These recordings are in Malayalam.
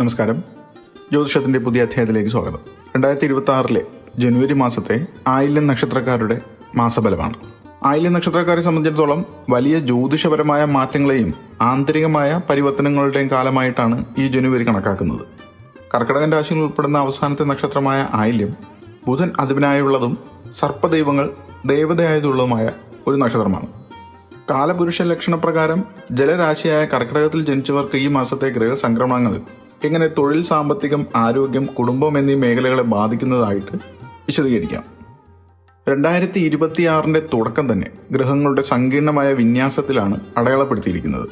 നമസ്കാരം. ജ്യോതിഷത്തിന്റെ പുതിയ അധ്യായത്തിലേക്ക് സ്വാഗതം. രണ്ടായിരത്തി ഇരുപത്തി ആറിലെ ജനുവരി മാസത്തെ ആയില്യം നക്ഷത്രക്കാരുടെ മാസബലമാണ് ആയില്യം നക്ഷത്രക്കാരെ സംബന്ധിച്ചിടത്തോളം വലിയ ജ്യോതിഷപരമായ മാറ്റങ്ങളെയും ആന്തരികമായ പരിവർത്തനങ്ങളുടെയും കാലമായിട്ടാണ് ഈ ജനുവരി കണക്കാക്കുന്നത്. കർക്കിടകൻ രാശിയിൽ ഉൾപ്പെടുന്ന അവസാനത്തെ നക്ഷത്രമായ ആയില്യം ബുധൻ അധിപനായുള്ളതും സർപ്പദൈവങ്ങൾ ദേവതയായതുള്ളതുമായ ഒരു നക്ഷത്രമാണ്. കാലപുരുഷ ലക്ഷണപ്രകാരം ജലരാശിയായ കർക്കിടകത്തിൽ ജനിച്ചവർക്ക് ഈ മാസത്തെ ഗ്രഹസംക്രമണങ്ങൾ എങ്ങനെ തൊഴിൽ സാമ്പത്തികം ആരോഗ്യം കുടുംബം എന്നീ മേഖലകളെ ബാധിക്കുന്നതായിട്ട് വിശദീകരിക്കാം. രണ്ടായിരത്തി ഇരുപത്തിയാറിന്റെ തുടക്കം തന്നെ ഗ്രഹങ്ങളുടെ സങ്കീർണമായ വിന്യാസത്തിലാണ് അടയാളപ്പെടുത്തിയിരിക്കുന്നത്.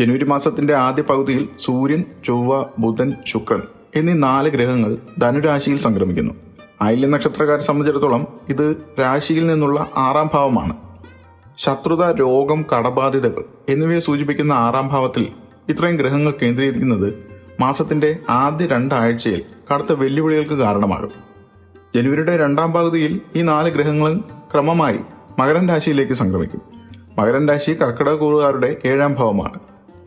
ജനുവരി മാസത്തിന്റെ ആദ്യ പകുതിയിൽ സൂര്യൻ ചൊവ്വ ബുധൻ ശുക്രൻ എന്നീ നാല് ഗ്രഹങ്ങൾ ധനുരാശിയിൽ സംക്രമിക്കുന്നു. ആയില്യ നക്ഷത്രക്കാരെ സംബന്ധിച്ചിടത്തോളം ഇത് രാശിയിൽ നിന്നുള്ള ആറാം ഭാവമാണ്. ശത്രുത രോഗം കടബാധിതകൾ എന്നിവയെ സൂചിപ്പിക്കുന്ന ആറാം ഭാവത്തിൽ ഇത്രയും ഗ്രഹങ്ങൾ കേന്ദ്രീകരിക്കുന്നത് മാസത്തിന്റെ ആദ്യ രണ്ടാഴ്ചയിൽ കടുത്ത വെല്ലുവിളികൾക്ക് കാരണമാകും. ജനുവരിയുടെ രണ്ടാം പകുതിയിൽ ഈ നാല് ഗ്രഹങ്ങളും ക്രമമായി മകരൻ രാശിയിലേക്ക് സംക്രമിക്കും. മകരൻ രാശി കർക്കിടക കൂറുകാരുടെ ഏഴാം ഭാവമാണ്.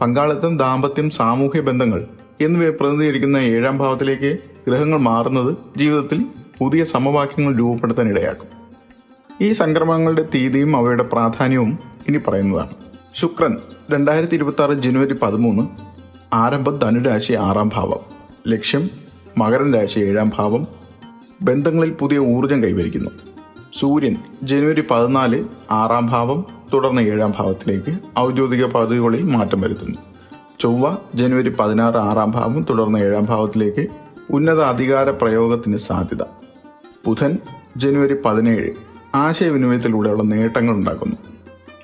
പങ്കാളിത്തം ദാമ്പത്യം സാമൂഹ്യ ബന്ധങ്ങൾ എന്നിവയെ പ്രതിനിധീകരിക്കുന്ന ഏഴാം ഭാവത്തിലേക്ക് ഗ്രഹങ്ങൾ മാറുന്നത് ജീവിതത്തിൽ പുതിയ സമവാക്യങ്ങൾ രൂപപ്പെടുത്താൻ ഇടയാക്കും. ഈ സംക്രമണങ്ങളുടെ തീയതിയും അവയുടെ പ്രാധാന്യവും ഇനി പറയുന്നതാണ്. ശുക്രൻ രണ്ടായിരത്തി ഇരുപത്തി ആറ് ജനുവരി പതിമൂന്ന് ആരംഭം ധനുരാശി ആറാം ഭാവം. ലക്ഷ്യം മകരൻ രാശി ഏഴാം ഭാവം. ബന്ധങ്ങളിൽ പുതിയ ഊർജം കൈവരിക്കുന്നു. സൂര്യൻ ജനുവരി പതിനാല് ആറാം ഭാവം തുടർന്ന് ഏഴാം ഭാവത്തിലേക്ക് ഔദ്യോഗിക പദവികളിൽ മാറ്റം വരുത്തുന്നു. ചൊവ്വ ജനുവരി പതിനാറ് ആറാം ഭാവം തുടർന്ന് ഏഴാം ഭാവത്തിലേക്ക് ഉന്നത അധികാര പ്രയോഗത്തിന് സാധ്യത. ബുധൻ ജനുവരി പതിനേഴ് ആശയവിനിമയത്തിലൂടെയുള്ള നേട്ടങ്ങൾ ഉണ്ടാക്കുന്നു.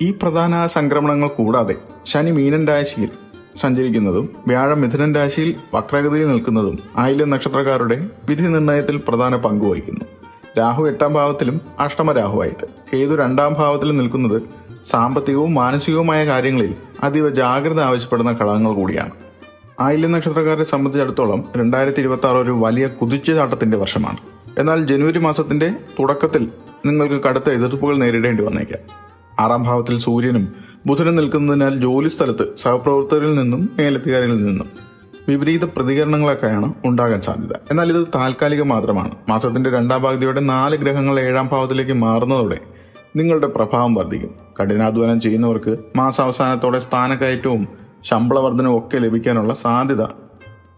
ഈ പ്രധാന സംക്രമണങ്ങൾ കൂടാതെ ശനി മീനൻ രാശിയിൽ സഞ്ചരിക്കുന്നതും വ്യാഴം മിഥുനൻ രാശിയിൽ വക്രഗതിയിൽ നിൽക്കുന്നതും ആയില്യം നക്ഷത്രക്കാരുടെ വിധി നിർണയത്തിൽ പ്രധാന പങ്ക് വഹിക്കുന്നു. രാഹു എട്ടാം ഭാവത്തിലും അഷ്ടമ രാഹുവായിട്ട്. കേതു രണ്ടാം ഭാവത്തിലും നിൽക്കുന്നത് സാമ്പത്തികവും മാനസികവുമായ കാര്യങ്ങളിൽ അതീവ ജാഗ്രത ആവശ്യപ്പെടുന്ന ഘടകങ്ങൾ കൂടിയാണ്. ആയില്യ നക്ഷത്രക്കാരെ സംബന്ധിച്ചിടത്തോളം രണ്ടായിരത്തി ഇരുപത്തി ആറ് ഒരു വലിയ കുതിച്ചുചാട്ടത്തിന്റെ വർഷമാണ്. എന്നാൽ ജനുവരി മാസത്തിന്റെ തുടക്കത്തിൽ നിങ്ങൾക്ക് കടുത്ത എതിർപ്പുകൾ നേരിടേണ്ടി വന്നേക്കാം. ആറാം ഭാവത്തിൽ സൂര്യനും ബുധനും നിൽക്കുന്നതിനാൽ ജോലി സ്ഥലത്ത് സഹപ്രവർത്തകരിൽ നിന്നും മേലധികാരികളിൽ നിന്നും വിപരീത പ്രതികരണങ്ങളൊക്കെയാണ് ഉണ്ടാകാൻ സാധ്യത. എന്നാൽ ഇത് താൽക്കാലികം മാത്രമാണ്. മാസത്തിന്റെ രണ്ടാം പകുതിയോടെ നാല് ഗ്രഹങ്ങൾ ഏഴാം ഭാവത്തിലേക്ക് മാറുന്നതോടെ നിങ്ങളുടെ പ്രഭാവം വർദ്ധിക്കും. കഠിനാധ്വാനം ചെയ്യുന്നവർക്ക് മാസാവസാനത്തോടെ സ്ഥാനക്കയറ്റവും ശമ്പള വർധനവും ഒക്കെ ലഭിക്കാനുള്ള സാധ്യത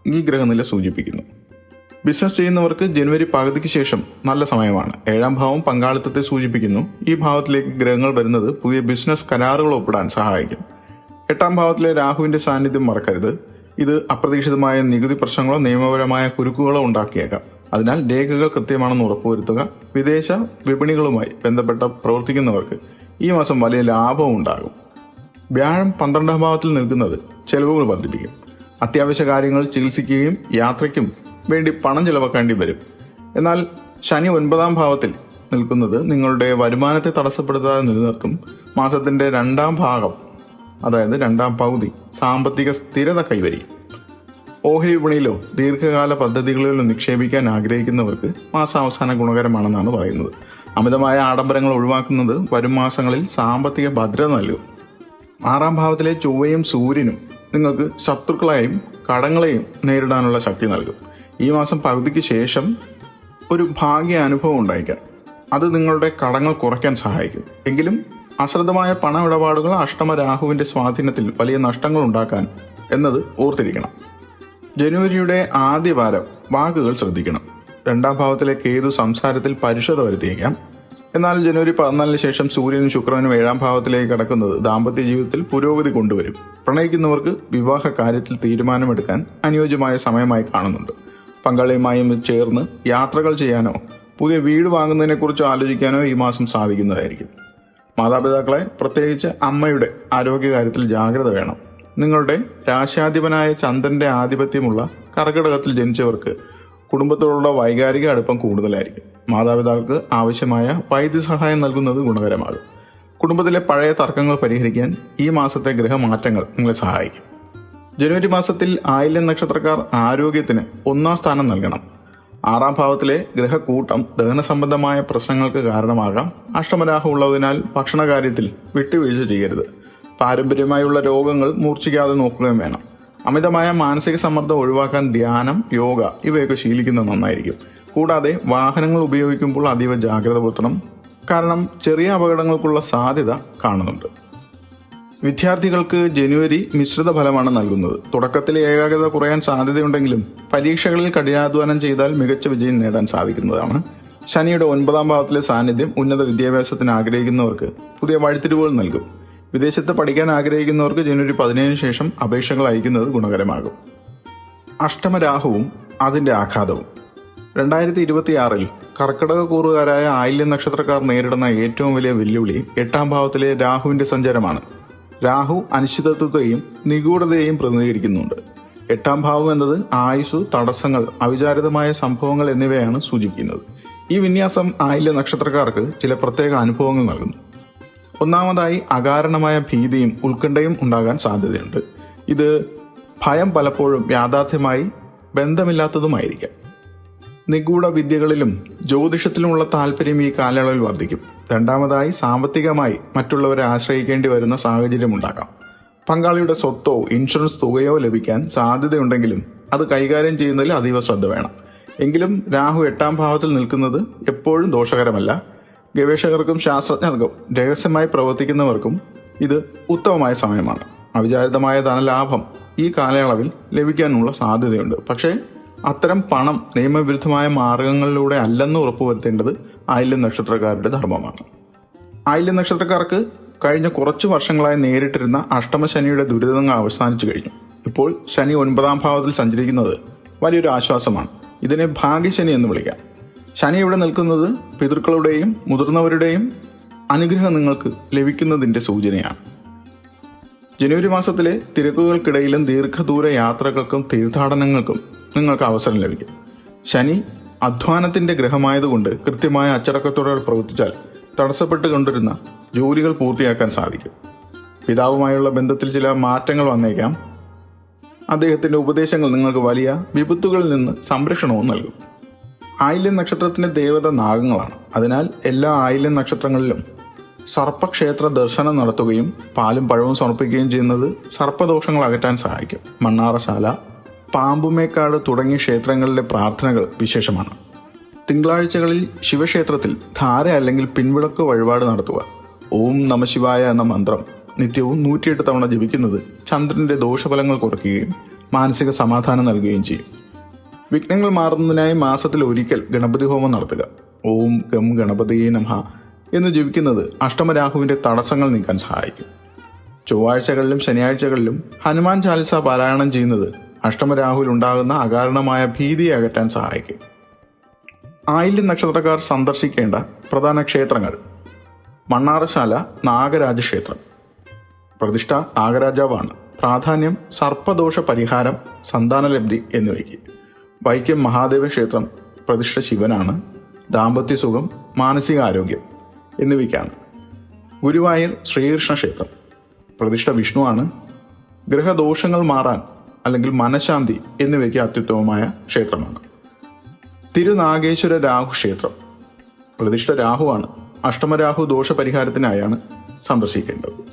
ഈ ഗ്രഹനില സൂചിപ്പിക്കുന്നു. ബിസിനസ് ചെയ്യുന്നവർക്ക് ജനുവരി പകുതിക്ക് ശേഷം നല്ല സമയമാണ്. ഏഴാം ഭാവം പങ്കാളിത്തത്തെ സൂചിപ്പിക്കുന്നു. ഈ ഭാവത്തിലേക്ക് ഗ്രഹങ്ങൾ വരുന്നത് പുതിയ ബിസിനസ് കരാറുകൾ ഒപ്പിടാൻ സഹായിക്കും. എട്ടാം ഭാവത്തിലെ രാഹുവിന്റെ സാന്നിധ്യം മറക്കരുത്. ഇത് അപ്രതീക്ഷിതമായ നികുതി പ്രശ്നങ്ങളോ നിയമപരമായ കുരുക്കുകളോ ഉണ്ടാക്കിയേക്കാം. അതിനാൽ രേഖകൾ കൃത്യമാണെന്ന് ഉറപ്പുവരുത്തുക. വിദേശ വിപണികളുമായി ബന്ധപ്പെട്ട പ്രവർത്തിക്കുന്നവർക്ക് ഈ മാസം വലിയ ലാഭവും ഉണ്ടാകും. വ്യാഴം പന്ത്രണ്ടാം ഭാവത്തിൽ നിൽക്കുന്നത് ചെലവുകൾ വർദ്ധിപ്പിക്കും. അത്യാവശ്യ കാര്യങ്ങൾ ചികിത്സിക്കുകയും യാത്രയ്ക്കും വേണ്ടി പണം ചിലവാക്കേണ്ടി വരും. എന്നാൽ ശനി ഒൻപതാം ഭാവത്തിൽ നിൽക്കുന്നത് നിങ്ങളുടെ വരുമാനത്തെ തടസ്സപ്പെടുത്താതെ നിലനിർത്തും മാസത്തിന്റെ രണ്ടാം ഭാഗം അതായത് രണ്ടാം പകുതി സാമ്പത്തിക സ്ഥിരത കൈവരിക്കും. ഓഹരി വിപണിയിലോ ദീർഘകാല പദ്ധതികളിലോ നിക്ഷേപിക്കാൻ ആഗ്രഹിക്കുന്നവർക്ക് മാസാവസാന ഗുണകരമാണെന്നാണ് പറയുന്നത്. അമിതമായ ആഡംബരങ്ങൾ ഒഴിവാക്കുന്നത് വരും മാസങ്ങളിൽ സാമ്പത്തിക ഭദ്രത നൽകും. ആറാം ഭാവത്തിലെ ചൊവ്വയും സൂര്യനും നിങ്ങൾക്ക് ശത്രുക്കളെയും കടങ്ങളെയും നേരിടാനുള്ള ശക്തി നൽകും. ഈ മാസം പകുതിക്ക് ശേഷം ഒരു ഭാഗ്യ അനുഭവം ഉണ്ടായിരിക്കാം. അത് നിങ്ങളുടെ കടങ്ങൾ കുറയ്ക്കാൻ സഹായിക്കും. എങ്കിലും അശ്രദ്ധമായ പണ ഇടപാടുകൾ അഷ്ടമ രാഹുവിന്റെ സ്വാധീനത്തിൽ വലിയ നഷ്ടങ്ങൾ ഉണ്ടാക്കാൻ എന്നത് ഓർത്തിരിക്കണം. ജനുവരിയുടെ ആദ്യ വാരം വാക്കുകൾ ശ്രദ്ധിക്കണം. രണ്ടാം ഭാവത്തിലെ കേതു സംസാരത്തിൽ പരുഷത വരുത്തിയേക്കാം. എന്നാൽ ജനുവരി പതിനാലിന് ശേഷം സൂര്യനും ശുക്രനും ഏഴാം ഭാവത്തിലേക്ക് കടക്കുന്നത് ദാമ്പത്യ ജീവിതത്തിൽ പുരോഗതി കൊണ്ടുവരും. പ്രണയിക്കുന്നവർക്ക് വിവാഹ കാര്യത്തിൽ തീരുമാനമെടുക്കാൻ അനുയോജ്യമായ സമയമായി കാണുന്നുണ്ട്. പങ്കാളിയുമായും ചേർന്ന് യാത്രകൾ ചെയ്യാനോ പുതിയ വീട് വാങ്ങുന്നതിനെക്കുറിച്ച് ആലോചിക്കാനോ ഈ മാസം സാധിക്കുന്നതായിരിക്കും. മാതാപിതാക്കളെ പ്രത്യേകിച്ച് അമ്മയുടെ ആരോഗ്യകാര്യത്തിൽ ജാഗ്രത വേണം. നിങ്ങളുടെ രാശാധിപനായ ചന്ദ്രന്റെ ആധിപത്യമുള്ള കർക്കിടകത്തിൽ ജനിച്ചവർക്ക് കുടുംബത്തോടുള്ള വൈകാരിക അടുപ്പം കൂടുതലായിരിക്കും. മാതാപിതാക്കൾക്ക് ആവശ്യമായ വൈദ്യസഹായം നൽകുന്നത് ഗുണകരമാകും. കുടുംബത്തിലെ പഴയ തർക്കങ്ങൾ പരിഹരിക്കാൻ ഈ മാസത്തെ ഗ്രഹമാറ്റങ്ങൾ നിങ്ങളെ സഹായിക്കും. ജനുവരി മാസത്തിൽ ആയില്യം നക്ഷത്രക്കാർ ആരോഗ്യത്തിന് ഒന്നാം സ്ഥാനം നൽകണം. ആറാം ഭാവത്തിലെ ഗ്രഹക്കൂട്ടം ദഹന സംബന്ധമായ പ്രശ്നങ്ങൾക്ക് കാരണമാകാം. അഷ്ടമരാഹം ഉള്ളതിനാൽ ഭക്ഷണകാര്യത്തിൽ വിട്ടുവീഴ്ച ചെയ്യരുത്. പാരമ്പര്യമായുള്ള രോഗങ്ങൾ മൂർച്ഛിക്കാതെ നോക്കുകയും വേണം. അമിതമായ മാനസിക സമ്മർദ്ദം ഒഴിവാക്കാൻ ധ്യാനം യോഗ ഇവയൊക്കെ ശീലിക്കുന്നത് നന്നായിരിക്കും. കൂടാതെ വാഹനങ്ങൾ ഉപയോഗിക്കുമ്പോൾ അതീവ ജാഗ്രത പുലർത്തണം. കാരണം ചെറിയ അപകടങ്ങൾക്കുള്ള സാധ്യത കാണുന്നുണ്ട്. വിദ്യാർത്ഥികൾക്ക് ജനുവരി മിശ്രിത ഫലമാണ് നൽകുന്നത്. തുടക്കത്തിലെ ഏകാഗ്രത കുറയാൻ സാധ്യതയുണ്ടെങ്കിലും പരീക്ഷകളിൽ കഠിനാധ്വാനം ചെയ്താൽ മികച്ച വിജയം നേടാൻ സാധിക്കുന്നതാണ്. ശനിയുടെ ഒൻപതാം ഭാവത്തിലെ സാന്നിധ്യം ഉന്നത വിദ്യാഭ്യാസത്തിന് ആഗ്രഹിക്കുന്നവർക്ക് പുതിയ വഴിത്തിരിവുകൾ നൽകും. വിദേശത്ത് പഠിക്കാൻ ആഗ്രഹിക്കുന്നവർക്ക് ജനുവരി പതിനേഴിന് ശേഷം അപേക്ഷകൾ അയക്കുന്നത് ഗുണകരമാകും. അഷ്ടമരാഹുവും അതിന്റെ ആഘാതവും. രണ്ടായിരത്തി ഇരുപത്തിയാറിൽ കർക്കിടക കൂറുകാരായ ആയില്യ നക്ഷത്രക്കാർ നേരിടുന്ന ഏറ്റവും വലിയ വെല്ലുവിളി എട്ടാം ഭാവത്തിലെ രാഹുവിന്റെ സഞ്ചാരമാണ്. രാഹു അനിശ്ചിതത്വത്തെയും നിഗൂഢതയെയും പ്രതിനിധീകരിക്കുന്നുണ്ട്. എട്ടാം ഭാവം എന്നത് ആയുസ് തടസ്സങ്ങൾ അവിചാരിതമായ സംഭവങ്ങൾ എന്നിവയാണ് സൂചിപ്പിക്കുന്നത്. ഈ വിന്യാസം ആയില്യ നക്ഷത്രക്കാർക്ക് ചില പ്രത്യേക അനുഭവങ്ങൾ നൽകുന്നു. ഒന്നാമതായി അകാരണമായ ഭീതിയും ഉത്കണ്ഠയും ഉണ്ടാകാൻ സാധ്യതയുണ്ട്. ഇത് ഭയം പലപ്പോഴും യാഥാർത്ഥ്യമായി ബന്ധമില്ലാത്തതുമായിരിക്കാം. നിഗൂഢ വിദ്യകളിലും ജ്യോതിഷത്തിലുമുള്ള താല്പര്യം ഈ കാലയളവിൽ വർദ്ധിക്കും. രണ്ടാമതായി സാമ്പത്തികമായി മറ്റുള്ളവരെ ആശ്രയിക്കേണ്ടി വരുന്ന സാഹചര്യം ഉണ്ടാകാം പങ്കാളിയുടെ സ്വത്തോ ഇൻഷുറൻസ് തുകയോ ലഭിക്കാൻ സാധ്യതയുണ്ടെങ്കിലും അത് കൈകാര്യം ചെയ്യുന്നതിൽ അതീവ ശ്രദ്ധ വേണം. എങ്കിലും രാഹു എട്ടാം ഭാവത്തിൽ നിൽക്കുന്നത് എപ്പോഴും ദോഷകരമല്ല. ഗവേഷകർക്കും ശാസ്ത്രജ്ഞർക്കും രഹസ്യമായി പ്രവർത്തിക്കുന്നവർക്കും ഇത് ഉത്തമമായ സമയമാണ്. അവിചാരിതമായ ധനലാഭം ഈ കാലയളവിൽ ലഭിക്കാനുള്ള സാധ്യതയുണ്ട്. പക്ഷേ അത്തരം പണം നിയമവിരുദ്ധമായ മാർഗങ്ങളിലൂടെ അല്ലെന്ന് ഉറപ്പുവരുത്തേണ്ടത് ആയില്യം നക്ഷത്രക്കാരുടെ ധർമ്മമാണ്. ആയില്യം നക്ഷത്രക്കാർക്ക് കഴിഞ്ഞ കുറച്ച് വർഷങ്ങളായി നേരിട്ടിരുന്ന അഷ്ടമശനിയുടെ ദുരിതങ്ങൾ അവസാനിച്ചു കഴിഞ്ഞു. ഇപ്പോൾ ശനി ഒൻപതാം ഭാവത്തിൽ സഞ്ചരിക്കുന്നത് വലിയൊരു ആശ്വാസമാണ്. ഇതിനെ ഭാഗ്യശനി എന്ന് വിളിക്കാം. ശനി ഇവിടെ നിൽക്കുന്നത് പിതൃക്കളുടെയും മുതിർന്നവരുടെയും അനുഗ്രഹം നിങ്ങൾക്ക് ലഭിക്കുന്നതിന്റെ സൂചനയാണ്. ജനുവരി മാസത്തിലെ തിരക്കുകൾക്കിടയിലും ദീർഘദൂര യാത്രകൾക്കും തീർത്ഥാടനങ്ങൾക്കും നിങ്ങൾക്ക് അവസരം ലഭിക്കും. ശനി അധ്വാനത്തിന്റെ ഗ്രഹമായതുകൊണ്ട് കൃത്യമായ അച്ചടക്കത്തോടെ പ്രവർത്തിച്ചാൽ തടസ്സപ്പെട്ട് കൊണ്ടിരുന്ന ജോലികൾ പൂർത്തിയാക്കാൻ സാധിക്കും. പിതാവുമായുള്ള ബന്ധത്തിൽ ചില മാറ്റങ്ങൾ വന്നേക്കാം. അദ്ദേഹത്തിന്റെ ഉപദേശങ്ങൾ നിങ്ങൾക്ക് വലിയ വിപത്തുകളിൽ നിന്ന് സംരക്ഷണവും നൽകും. ആയില്യം നക്ഷത്രത്തിന്റെ ദേവത നാഗങ്ങളാണ്. അതിനാൽ എല്ലാ ആയില്യം നക്ഷത്രങ്ങളിലും സർപ്പക്ഷേത്ര ദർശനം നടത്തുകയും പാലും പഴവും സമർപ്പിക്കുകയും ചെയ്യുന്നത് സർപ്പദോഷങ്ങൾ അകറ്റാൻ സഹായിക്കും. മണ്ണാറശാല പാമ്പുമേക്കാട് തുടങ്ങിയ ക്ഷേത്രങ്ങളിലെ പ്രാർത്ഥനകൾ വിശേഷമാണ്. തിങ്കളാഴ്ചകളിൽ ശിവക്ഷേത്രത്തിൽ ധാര അല്ലെങ്കിൽ പിൻവിളക്ക് വഴിപാട് നടത്തുക. ഓം നമശിവായ എന്ന മന്ത്രം നിത്യവും നൂറ്റിയെട്ട് തവണ ജപിക്കുന്നത് ചന്ദ്രന്റെ ദോഷഫലങ്ങൾ കുറയ്ക്കുകയും മാനസിക സമാധാനം നൽകുകയും ചെയ്യും. വിഘ്നങ്ങൾ മാറുന്നതിനായി മാസത്തിൽ ഒരിക്കൽ ഗണപതി ഹോമം നടത്തുക. ഓം ഗം ഗണപതിയെ നമഹ എന്ന് ജപിക്കുന്നത് അഷ്ടമരാഹുവിന്റെ തടസ്സങ്ങൾ നീക്കാൻ സഹായിക്കും. ചൊവ്വാഴ്ചകളിലും ശനിയാഴ്ചകളിലും ഹനുമാൻ ചാലിസ പാരായണം ചെയ്യുന്നത് അഷ്ടമരാഹുവിൽ ഉണ്ടാകുന്ന അകാരണമായ ഭീതിയെ അകറ്റാൻ സഹായിക്കും. ആയില്യ നക്ഷത്രക്കാർ സന്ദർശിക്കേണ്ട പ്രധാന ക്ഷേത്രങ്ങൾ. മണ്ണാറശാല നാഗരാജ ക്ഷേത്രം പ്രതിഷ്ഠ നാഗരാജാവാണ്. പ്രാധാന്യം സർപ്പദോഷ പരിഹാരം സന്താനലബ്ധി എന്നിവയ്ക്ക്. വൈക്കം മഹാദേവ ക്ഷേത്രം പ്രതിഷ്ഠ ശിവനാണ്. ദാമ്പത്യ സുഖം മാനസികാരോഗ്യം എന്നിവയ്ക്കാണ്. ഗുരുവായൂർ ശ്രീകൃഷ്ണ ക്ഷേത്രം പ്രതിഷ്ഠ വിഷ്ണുവാണ്. ഗ്രഹദോഷങ്ങൾ മാറാൻ അല്ലെങ്കിൽ മനഃശാന്തി എന്നിവയ്ക്ക് അത്യുത്തമമായ ക്ഷേത്രമാണ്. തിരുനാഗേശ്വര രാഹു ക്ഷേത്രം. പ്രതിഷ്ഠ രാഹുവാണ്. അഷ്ടമരാഹു ദോഷപരിഹാരത്തിനായാണ് സന്ദർശിക്കേണ്ടത്.